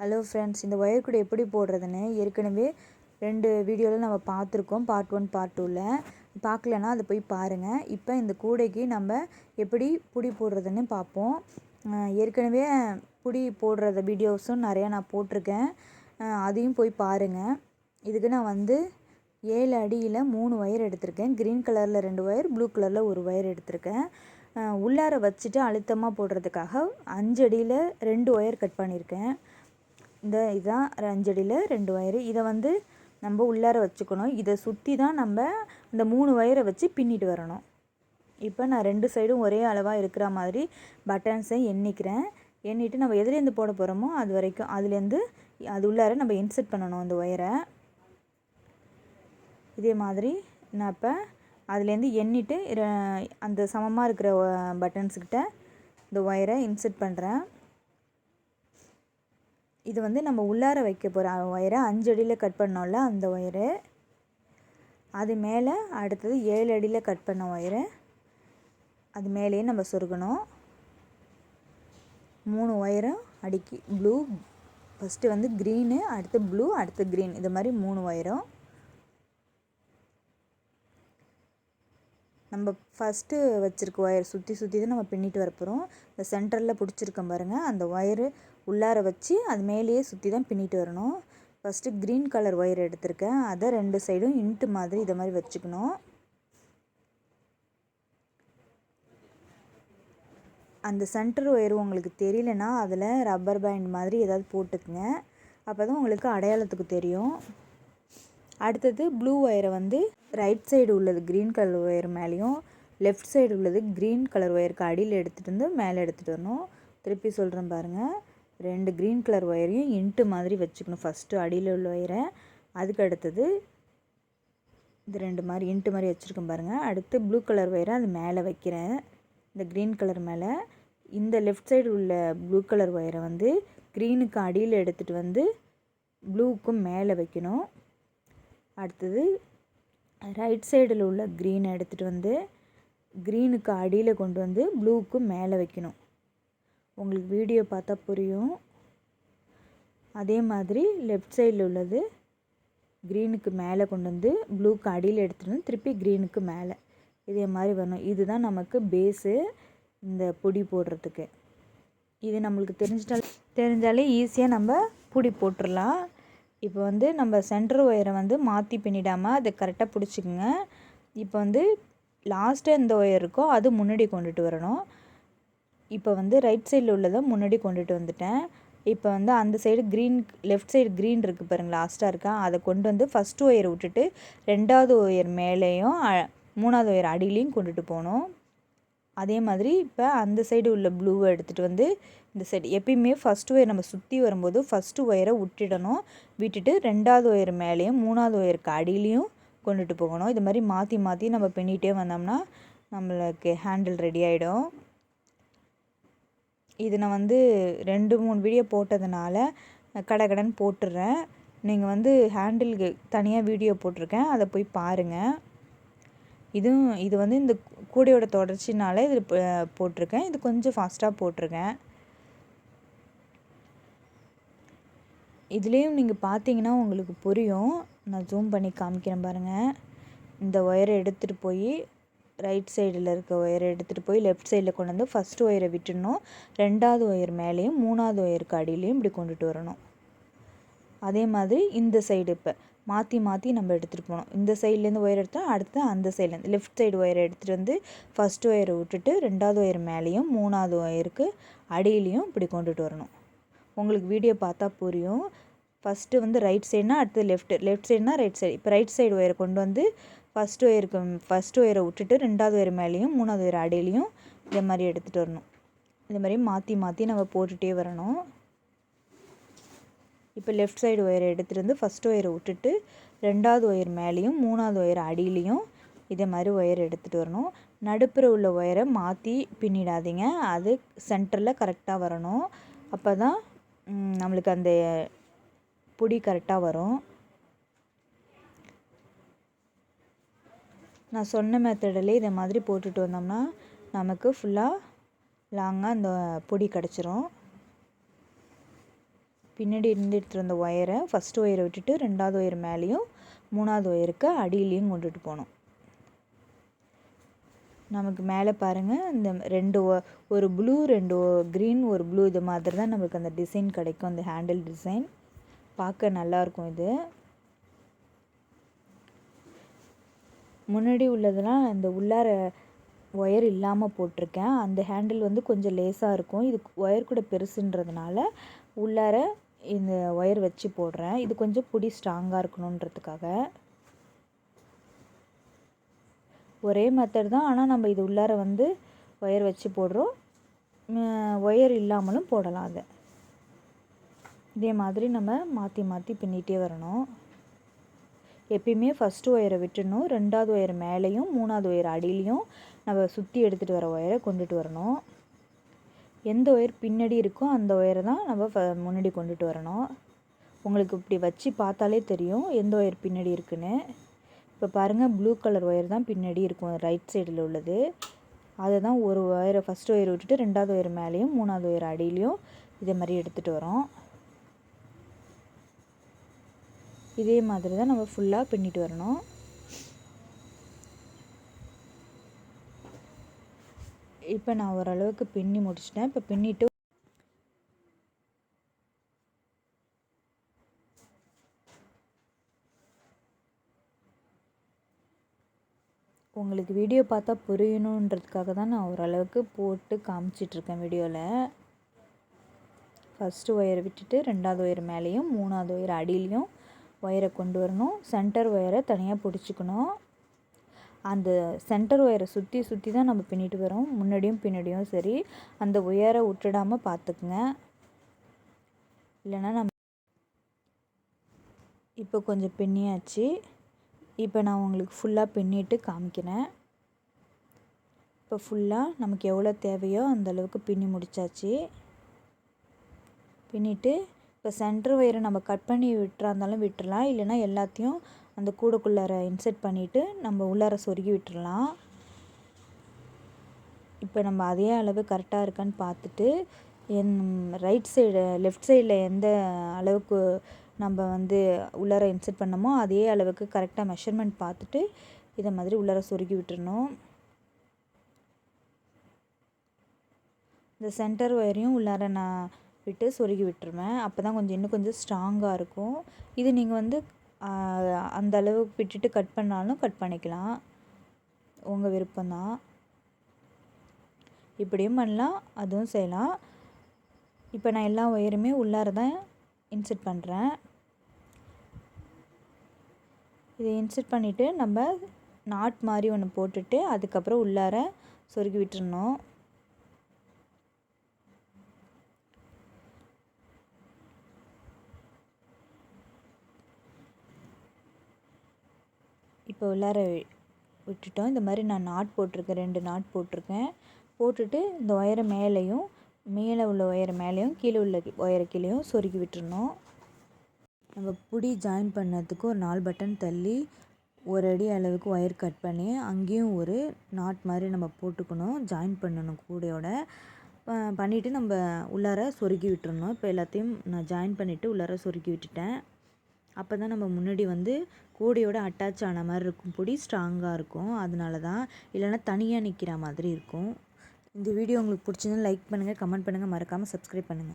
Hello friends இந்த wire கூட எப்படி போடுறதுன்னு ஏற்கனவே ரெண்டு வீடியோவில் நம்ம பார்த்துருக்கோம். பார்ட் ஒன் பார்ட் டூவில் பார்க்கலன்னா அதை போய் பாருங்கள் இப்போ இந்த கூடைக்கு நம்ம எப்படி புடி போடுறதுன்னு பார்ப்போம். ஏற்கனவே புடி போடுறத வீடியோஸும் நிறையா நான் போட்டிருக்கேன். அதையும் போய் பாருங்கள் இதுக்கு நான் வந்து ஏழு அடியில் மூணு ஒயர் எடுத்திருக்கேன். க்ரீன் கலரில் ரெண்டு ஒயர் ப்ளூ கலரில் ஒரு ஒயர் எடுத்திருக்கேன். உள்ளார வச்சுட்டு அழுத்தமாக போடுறதுக்காக அஞ்சு அடியில் ரெண்டு ஒயர் கட் பண்ணியிருக்கேன். இந்த இதுதான் அஞ்சடியில் ரெண்டு ஒயரு இதை வந்து நம்ம உள்ளார வச்சுக்கணும். இதை சுற்றி தான் நம்ம இந்த மூணு ஒயரை வச்சு பின்னிட்டு வரணும். இப்போ நான் ரெண்டு சைடும் ஒரே அளவாக இருக்கிற மாதிரி பட்டன்ஸை எண்ணிக்கிறேன். எண்ணிட்டு நம்ம எதுலேருந்து போட போகிறோமோ அது வரைக்கும் அதுலேருந்து அது உள்ளார நம்ம இன்செர்ட் பண்ணணும் அந்த ஒயரை இதே மாதிரி நான் இப்போ அதுலேருந்து எண்ணிட்டு அந்த சமமாக இருக்கிற பட்டன்ஸுக்கிட்ட இந்த ஒயரை இன்செர்ட் பண்ணுறேன் இது வந்து நம்ம உள்ளார வைக்க போகிற ஒயரை அஞ்சு அடியில் கட் பண்ணோம்ல அந்த ஒயரு. அது மேலே அடுத்தது ஏழு அடியில் கட் பண்ண ஒயரு. அது மேலேயே நம்ம சொருகணும். மூணு ஒயரும் அடிக்கி ப்ளூ ஃபஸ்ட்டு வந்து க்ரீனு அடுத்து ப்ளூ அடுத்து க்ரீன். இது மாதிரி மூணு ஒயரும். நம்ம ஃபஸ்ட்டு வச்சுருக்க ஒயர் சுற்றி சுற்றி தான் நம்ம பின்னிட்டு வரப்போகிறோம் இந்த சென்டரில் பிடிச்சிருக்கோம் பாருங்கள் அந்த ஒயரு உள்ளார வச்சு அது மேலேயே சுற்றி தான் பின்னிட்டு வரணும். ஃபஸ்ட்டு க்ரீன் கலர் ஒயர் எடுத்திருக்கேன். அதை ரெண்டு சைடும் இன்ட்டு மாதிரி இதை மாதிரி வச்சுக்கணும். அந்த சென்டர் ஒயர் உங்களுக்கு தெரியலனா அதில் ரப்பர் பேண்ட் மாதிரி ஏதாவது போட்டுக்குங்க. அப்போ தான் உங்களுக்கு அடையாளத்துக்கு தெரியும். அடுத்தது ப்ளூ ஒயரை வந்து ரைட் சைடு உள்ளது க்ரீன் கலர் ஒயர் மேலேயும் லெஃப்ட் சைடு உள்ளது க்ரீன் கலர் ஒயருக்கு அடியில் எடுத்துகிட்டு வந்து மேலே எடுத்துகிட்டு வரணும். திருப்பி சொல்கிறேன் பாருங்கள் ரெண்டு க்ரீன் கலர் ஒயரையும் இன்ட்டு மாதிரி வச்சுக்கணும். ஃபஸ்ட்டு அடியில் உள்ள ஒயரை அதுக்கு அடுத்தது இது ரெண்டு மாதிரி இன்ட்டு மாதிரி வச்சுருக்கோம் பாருங்கள் அடுத்து ப்ளூ கலர் ஒயரை அது மேலே வைக்கிறேன். இந்த க்ரீன் கலர் மேலே. இந்த லெஃப்ட் சைடு உள்ள ப்ளூ கலர் ஒயரை வந்து க்ரீனுக்கு அடியில் எடுத்துகிட்டு வந்து ப்ளூவுக்கும் மேலே வைக்கணும். அடுத்தது ரைட் சைடில் உள்ள க்ரீனை எடுத்துகிட்டு வந்து க்ரீனுக்கு அடியில் கொண்டு வந்து ப்ளூக்கும் மேலே வைக்கணும். உங்களுக்கு வீடியோ பார்த்தா புரியும். அதே மாதிரி லெஃப்ட் சைடில் உள்ளது க்ரீனுக்கு மேலே கொண்டு வந்து ப்ளூக்கு அடியில் எடுத்துகிட்டு வந்து திருப்பி க்ரீனுக்கு மேலே. இதே மாதிரி வரணும். இதுதான் நமக்கு பேஸு இந்த பொடி போடுறதுக்கு. இது நம்மளுக்கு தெரிஞ்சிட்டால் தெரிஞ்சாலே ஈஸியாக நம்ம புடி போட்டுடலாம் இப்போ வந்து நம்ம சென்டர் ஒயரை வந்து மாற்றி பின்னிடாமல் அதை கரெக்டாக பிடிச்சிக்குங்க. இப்போ வந்து லாஸ்ட்டாக எந்த ஒயர் இருக்கோ அது முன்னாடி கொண்டுட்டு வரணும். இப்போ வந்து ரைட் சைடில் உள்ளதை முன்னாடி கொண்டுட்டு வந்துட்டேன். இப்போ வந்து அந்த side green left side green இருக்குது பாருங்கள் லாஸ்ட்டாக இருக்கா? அதை கொண்டு வந்து ஃபஸ்ட்டு ஒயரை விட்டுட்டு ரெண்டாவது ஒயர் மேலேயும் மூணாவது ஒயர் அடியிலையும் கொண்டுட்டு போகணும். அதே மாதிரி இப்போ அந்த சைடு உள்ள ப்ளூவை எடுத்துகிட்டு வந்து இந்த சைடு எப்பயுமே ஃபஸ்ட் ஒயர் நம்ம சுற்றி வரும்போது ஃபஸ்ட்டு ஒயரை விட்டுடணும். விட்டுட்டு ரெண்டாவது ஒயர் மேலேயும் மூணாவது ஒயருக்கு அடியிலையும் கொண்டுட்டு போகணும். இது மாதிரி மாற்றி மாற்றி நம்ம பின்னிகிட்டே வந்தோம்னா நம்மளுக்கு ஹேண்டில் ரெடி ஆகிடும் இது நான் வந்து ரெண்டு மூணு வீடியோ போட்டதுனால கடை கடன் போட்டுடுறேன் நீங்கள் வந்து ஹேண்டிலுக்கு தனியாக வீடியோ போட்டிருக்கேன். அதை போய் பாருங்கள் இதுவும் இது வந்து இந்த கூடையோட தொடர்ச்சினால இது போட்டிருக்கேன். இது கொஞ்சம் ஃபாஸ்ட்டாக போட்டிருக்கேன். இதுலேயும் நீங்கள் பார்த்தீங்கன்னா உங்களுக்கு புரியும். நான் ஜூம் பண்ணி காமிக்கிறேன் பாருங்கள் இந்த ஒயரை எடுத்துகிட்டு போய் ரைட் சைடில் இருக்க ஒயரை எடுத்துகிட்டு போய் லெஃப்ட் சைடில் கொண்டு வந்து ஃபஸ்ட்டு ஒயரை விட்டுடணும். ரெண்டாவது ஒயர் மேலேயும் மூணாவது ஒயருக்கு அடியிலையும் இப்படி கொண்டுட்டு வரணும். அதே மாதிரி இந்த சைடு இப்போ மாற்றி மாற்றி நம்ம எடுத்துகிட்டு போகணும். இந்த சைட்லேருந்து ஒயர் எடுத்தால் அடுத்து அந்த சைட்லேருந்து லெஃப்ட் சைடு ஒயரை எடுத்துகிட்டு வந்து ஃபஸ்ட்டு ஒயரை விட்டுட்டு ரெண்டாவது ஒயர் மேலேயும் மூணாவது ஒயருக்கு அடியிலையும் இப்படி கொண்டுட்டு வரணும். உங்களுக்கு வீடியோ பார்த்தா புரியும். ஃபஸ்ட்டு வந்து ரைட் சைடுனா அடுத்து லெஃப்ட் லெஃப்ட் சைடுனா ரைட் சைடு இப்போ ரைட் சைடு ஒயரை கொண்டு வந்து ஃபஸ்ட் ஒயருக்கு ஃபஸ்ட் ஒயரை விட்டுட்டு ரெண்டாவது ஒயர் மேலேயும் மூணாவது ஒயர் அடியிலையும் இதே மாதிரி எடுத்துகிட்டு வரணும். இதே மாதிரி மாற்றி மாற்றி நம்ம போட்டுகிட்டே வரணும். இப்போ லெஃப்ட் சைடு ஒயரை எடுத்துகிட்டு வந்து ஃபஸ்ட் ஒயரை விட்டுட்டு ரெண்டாவது ஒயர் மேலேயும் மூணாவது ஒயர் அடியிலையும் இதே மாதிரி ஒயர் எடுத்துகிட்டு வரணும். நடுப்புற உள்ள ஒயரை மாற்றி பின்னிடாதீங்க. அது சென்டரில் கரெக்டாக வரணும். அப்போ தான் நம்மளுக்கு அந்த பொடி கரெக்டாக வரும். நான் சொன்ன மெத்தடில் இதை மாதிரி போட்டுட்டு வந்தோம்னா நமக்கு ஃபுல்லாக லாங்காக அந்த பொடி கிடச்சிரும். பின்னாடி இருந்து எடுத்துகிட்டு வந்த ஒயரை ஃபஸ்ட்டு ஒயரை விட்டுட்டு ரெண்டாவது ஒயர் மேலேயும் மூணாவது ஒயருக்கு அடியிலையும் கொண்டுட்டு போகணும். நமக்கு மேலே பாருங்கள் இந்த ரெண்டு ஒரு ப்ளூ ரெண்டு க்ரீன் ஒரு ப்ளூ இது மாதிரி தான் நமக்கு அந்த டிசைன் கிடைக்கும் அந்த ஹேண்டில் டிசைன் பார்க்க நல்லாயிருக்கும் இது. முன்னாடி உள்ளதெல்லாம் இந்த உள்ளார ஒயர் இல்லாமல் போட்டிருக்கேன். அந்த ஹேண்டில் வந்து கொஞ்சம் லேசாக இருக்கும். இது ஒயர் கூட பெருசுன்றதுனால உள்ளார இந்த ஒயர் வச்சு போடுறேன். இது கொஞ்சம் பிடி ஸ்ட்ராங்காக இருக்கணுன்றதுக்காக ஒரே மெத்தட் தான். ஆனால் நம்ம இது உள்ளார வந்து ஒயர் வச்சு போடுறோம். ஒயர் இல்லாமலும் போடலாம் அதை. இதே மாதிரி நம்ம மாற்றி மாற்றி பின்னிகிட்டே வரணும். எப்பயுமே ஃபஸ்ட்டு ஒயரை விட்டுடணும் ரெண்டாவது ஒயர் மேலேயும் மூணாவது ஒயர் அடியிலையும் நம்ம சுற்றி எடுத்துகிட்டு வர ஒயரை கொண்டுட்டு வரணும். எந்த ஒயர் பின்னாடி இருக்கோ அந்த ஒயரை தான் நம்ம ஃப முன்னாடி கொண்டுட்டு வரணும். உங்களுக்கு இப்படி வச்சு பார்த்தாலே தெரியும் எந்த ஒயர் பின்னாடி இருக்குன்னு. இப்போ பாருங்கள் ப்ளூ கலர் ஒயர் தான் பின்னாடி இருக்கும் ரைட் சைடில் உள்ளது. அதை தான் ஒரு ஒயரை ஃபஸ்ட் ஒயர் விட்டுட்டு ரெண்டாவது ஒயர் மேலேயும் மூணாவது ஒயர் அடியிலையும் இதே மாதிரி எடுத்துகிட்டு வரோம். இதே மாதிரி தான் நம்ம ஃபுல்லாக பின்னிட்டு வரணும். இப்போ நான் ஓரளவுக்கு பின்னி முடிச்சிட்டேன். இப்போ பின்னிட்டு உங்களுக்கு வீடியோ பார்த்தா புரியணுன்றதுக்காக தான் நான் ஓரளவுக்கு போட்டு காமிச்சிட்ருக்கேன் வீடியோவில் ஃபஸ்ட்டு ஒயர் விட்டுட்டு ரெண்டாவது ஒயர் மேலேயும் மூணாவது ஒயர் அடியிலையும் ஒயரை கொண்டு வரணும். சென்டர் ஒயரை தனியாக பிடிச்சிக்கணும். அந்த சென்டர் ஒயரை சுற்றி சுற்றி தான் நம்ம பின்னிட்டு வரோம். முன்னாடியும் பின்னாடியும் சரி. அந்த ஒயரை விட்டுடாமல் பார்த்துக்குங்க. இல்லைன்னா நம்ம இப்போ கொஞ்சம் பின்னியாச்சு. இப்போ நான் உங்களுக்கு ஃபுல்லாக பின்னிட்டு காமிக்கிறேன். இப்போ ஃபுல்லாக நமக்கு எவ்வளோ தேவையோ அந்தளவுக்கு பின்னி முடித்தாச்சு பின்னிட்டு இப்போ சென்டர் ஒயரை நம்ம கட் பண்ணி விட்டுறா இருந்தாலும் விட்டுறலாம். இல்லைனா எல்லாத்தையும் அந்த கூடைக்குள்ளார இன்செர்ட் பண்ணிவிட்டு நம்ம உள்ளார சொருகி விட்டுறலாம். இப்போ நம்ம அதே அளவு கரெக்டாக இருக்கான்னு பார்த்துட்டு என் ரைட் சைடு லெஃப்ட் சைடில் எந்த அளவுக்கு நம்ம வந்து உள்ளார இன்செர்ட் பண்ணமோ அதே அளவுக்கு கரெக்டாக மெஷர்மெண்ட் பார்த்துட்டு இதை மாதிரி உள்ளார சொருகி விட்டுறணும். இந்த சென்டர் ஒயரையும் உள்ளார நான் விட்டு சொருகி விட்டுருவேன். அப்போ தான் கொஞ்சம் இன்னும் கொஞ்சம் ஸ்ட்ராங்காக இருக்கும். இது நீங்கள் வந்து அந்த அளவுக்கு விட்டுட்டு கட் பண்ணாலும் கட் பண்ணிக்கலாம். உங்கள் விருப்பம்தான். இப்படியும் பண்ணலாம் அதுவும் செய்யலாம். இப்போ நான் எல்லா ஒயருமே உள்ளார தான் இன்செர்ட் பண்ணுறேன் இதை இன்சர்ட் பண்ணிவிட்டு நம்ம நாட் மாதிரி ஒன்று போட்டுட்டு அதுக்கப்புறம் உள்ளார சொருகி விட்டுறணும். இப்போ உள்ளார விட்டுட்டோம். இந்த மாதிரி நான் நாட் போட்டிருக்கேன். ரெண்டு நாட் போட்டிருக்கேன். போட்டுட்டு இந்த ஒயரை மேலேயும் மேலே உள்ள ஒயரை மேலேயும் கீழே உள்ள ஒயரை கீழேயும் சொருகி விட்டுறணும். நம்ம புடி ஜாயின் பண்ணதுக்கு ஒரு நாலு பட்டன் தள்ளி ஒரு அடி அளவுக்கு ஒயர் கட் பண்ணி அங்கேயும் ஒரு நாட் மாதிரி நம்ம போட்டுக்கணும். ஜாயின் பண்ணணும் கூடையோட. பண்ணிவிட்டு நம்ம உள்ளார சொருகி விட்டுறணும். இப்போ எல்லாத்தையும் நான் ஜாயின் பண்ணிவிட்டு உள்ளார சொருகி விட்டுட்டேன். அப்போ தான் நம்ம முன்னாடி வந்து கூடையோட அட்டாச் ஆன மாதிரி இருக்கும். பொடி ஸ்ட்ராங்காக இருக்கும். அதனால தான் இல்லைன்னா தனியாக நிற்கிற மாதிரி இருக்கும். இந்த வீடியோ உங்களுக்கு பிடிச்சிருந்தா லைக் பண்ணுங்கள் கமெண்ட் பண்ணுங்கள் மறக்காமல் சப்ஸ்கிரைப் பண்ணுங்கள்